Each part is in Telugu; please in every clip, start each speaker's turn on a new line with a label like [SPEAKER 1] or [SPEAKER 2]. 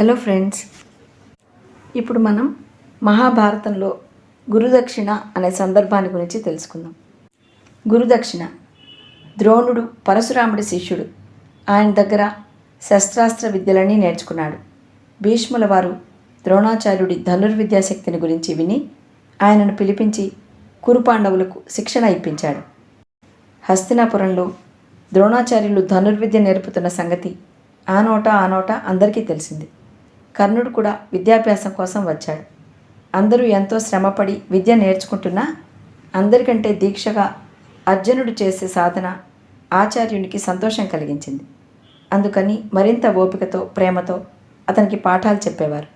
[SPEAKER 1] హలో ఫ్రెండ్స్ ఇప్పుడు మనం మహాభారతంలో గురుదక్షిణ అనే సందర్భాన్ని గురించి తెలుసుకుందాం. గురుదక్షిణ. ద్రోణుడు పరశురాముడి శిష్యుడు. ఆయన దగ్గర శస్త్రాస్త్ర విద్యలన్నీ నేర్చుకున్నాడు. భీష్ముల వారు ద్రోణాచార్యుడి ధనుర్విద్యాశక్తిని గురించి విని ఆయనను పిలిపించి కురుపాండవులకు శిక్షణ ఇప్పించాడు. హస్తినాపురంలో ద్రోణాచార్యులు ధనుర్విద్య నేర్పుతున్న సంగతి ఆ నోట ఆ నోట అందరికీ తెలిసింది. కర్ణుడు కూడా విద్యాభ్యాసం కోసం వచ్చాడు. అందరూ ఎంతో శ్రమపడి విద్య నేర్చుకుంటున్నా అందరికంటే దీక్షగా అర్జునుడు చేసే సాధన ఆచార్యునికి సంతోషం కలిగించింది. అందుకని మరింత ఓపికతో ప్రేమతో అతనికి పాఠాలు చెప్పేవారు.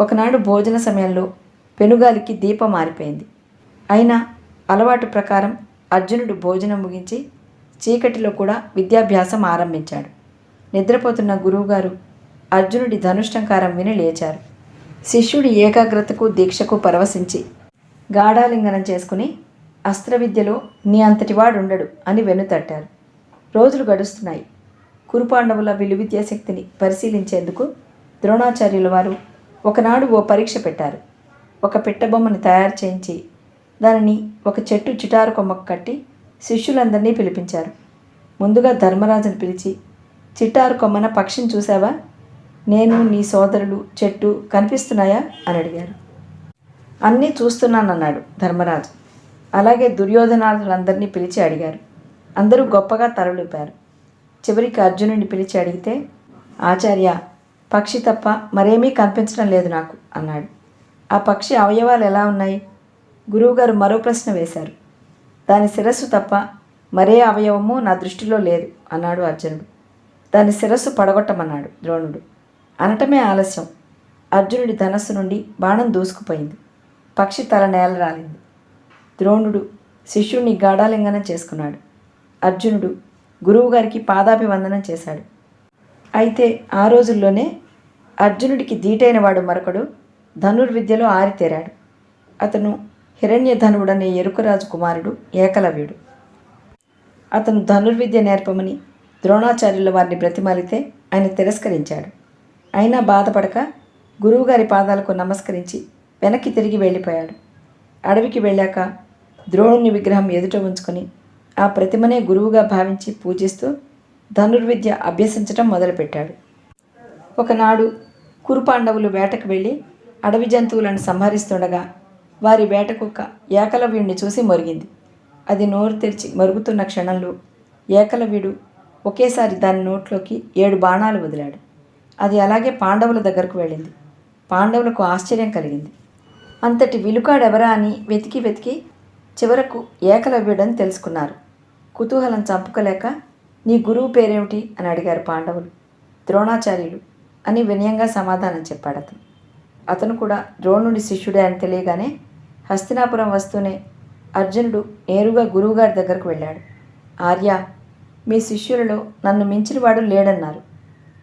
[SPEAKER 1] ఒకనాడు భోజన సమయంలో పెనుగాలికి దీపం మారిపోయింది అయినా అలవాటు ప్రకారం అర్జునుడు భోజనం ముగించి చీకటిలో కూడా విద్యాభ్యాసం ఆరంభించాడు. నిద్రపోతున్న గురువుగారు అర్జునుడి ధనుష్టంకారం విని లేచారు. శిష్యుడి ఏకాగ్రతకు దీక్షకు పరవశించి గాఢాలింగనం చేసుకుని అస్త్రవిద్యలో నీ అంతటి వాడుండడు అని వెనుతట్టారు రోజులు గడుస్తున్నాయి. కురుపాండవుల విలువిద్యాశక్తిని పరిశీలించేందుకు ద్రోణాచార్యుల వారు ఒకనాడు ఓ పరీక్ష పెట్టారు. ఒక పిట్టబొమ్మని తయారు చేయించి దానిని ఒక చెట్టు చిటారు కొమ్మకు కట్టి శిష్యులందరినీ పిలిపించారు. ముందుగా ధర్మరాజును పిలిచి చిట్టారు కొమ్మన పక్షిని చూసావా నేను నీ సోదరులు చెట్టు కనిపిస్తున్నాయా? అని అడిగారు. అన్నీ చూస్తున్నానన్నాడు ధర్మరాజు. అలాగే దుర్యోధనాథులందరినీ పిలిచి అడిగారు. అందరూ గొప్పగా తరలిపారు చివరికి అర్జునుడిని పిలిచి అడిగితే ఆచార్య పక్షి తప్ప మరేమీ కనిపించడం లేదు నాకు అన్నాడు. ఆ పక్షి అవయవాలు ఎలా ఉన్నాయి? గురువుగారు మరో ప్రశ్న వేశారు. దాని శిరస్సు తప్ప మరే అవయవము నా దృష్టిలో లేదు అన్నాడు అర్జునుడు. దాని శిరస్సు పడగొట్టమన్నాడు ద్రోణుడు. అనటమే ఆలస్యం. అర్జునుడి ధనస్సు నుండి బాణం దూసుకుపోయింది. పక్షి తల నేల రాలింది. ద్రోణుడు శిష్యుణ్ణి గాఢాలింగనం చేసుకున్నాడు. అర్జునుడు గురువుగారికి పాదాభివందనం చేశాడు. అయితే ఆ రోజుల్లోనే అర్జునుడికి ధీటైన వాడు మరొకడు ధనుర్విద్యలో ఆరితేరాడు. అతను హిరణ్యధనుడనే ఎరుకరాజు కుమారుడు ఏకలవ్యుడు. అతను ధనుర్విద్య నేర్పమని ద్రోణాచార్యుల వారిని బ్రతిమాలితే ఆయన తిరస్కరించాడు. అయినా బాధపడక గురువుగారి పాదాలకు నమస్కరించి వెనక్కి తిరిగి వెళ్ళిపోయాడు. అడవికి వెళ్ళాక ద్రోణుని విగ్రహం ఎదుట ఉంచుకొని ఆ ప్రతిమనే గురువుగా భావించి పూజిస్తూ ధనుర్విద్య అభ్యసించటం మొదలుపెట్టాడు. ఒకనాడు కురుపాండవులు వేటకు వెళ్ళి అడవి జంతువులను సంహరిస్తుండగా వారి వేటకుక్క ఏకలవ్యుడిని చూసి మొరిగింది. అది నోరు తెరిచి మరుగుతున్న క్షణంలో ఏకలవ్యుడు ఒకేసారి దాని నోట్లోకి ఏడు బాణాలు వదిలాడు. అది అలాగే పాండవుల దగ్గరకు వెళ్ళింది. పాండవులకు ఆశ్చర్యం కలిగింది. అంతటి విలుకాడెవరా అని వెతికి వెతికి చివరకు ఏకలవ్యుడని తెలుసుకున్నారు. కుతూహలం చంపుకోలేక నీ గురువు పేరేమిటి? అని అడిగారు పాండవులు. ద్రోణాచార్యులు అని వినయంగా సమాధానం చెప్పాడు అతను. అతను కూడా ద్రోణుడి శిష్యుడే అని తెలియగానే హస్తినాపురం వస్తూనే అర్జునుడు నేరుగా గురువుగారి దగ్గరకు వెళ్ళాడు. ఆర్య మీ శిష్యులలో నన్ను మించినవాడు లేడన్నారు.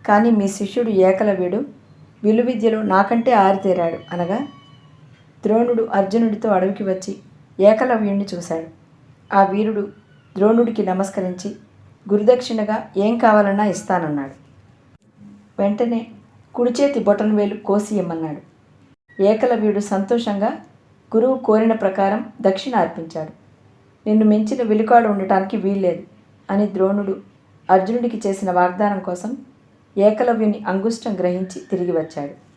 [SPEAKER 1] కానీ మీ శిష్యుడు ఏకలవ్యుడు విలువిద్యలో నాకంటే ఆరితేరాడు. అనగా ద్రోణుడు అర్జునుడితో అడవికి వచ్చి ఏకలవ్యుణ్ణి చూశాడు. ఆ వీరుడు ద్రోణుడికి నమస్కరించి గురుదక్షిణగా ఏం కావాలన్నా ఇస్తానన్నాడు. వెంటనే కుడిచేతి బొటన్ వేలు కోసి ఇమ్మన్నాడు. ఏకలవ్యుడు సంతోషంగా గురువు కోరిన ప్రకారం దక్షిణ అర్పించాడు. నిన్ను మించిన వెలుకాడు ఉండటానికి వీల్లేదు అని ద్రోణుడు అర్జునుడికి చేసిన వాగ్దానం కోసం ఏకలవ్యుని అంగుష్టం గ్రహించి తిరిగి వచ్చాడు.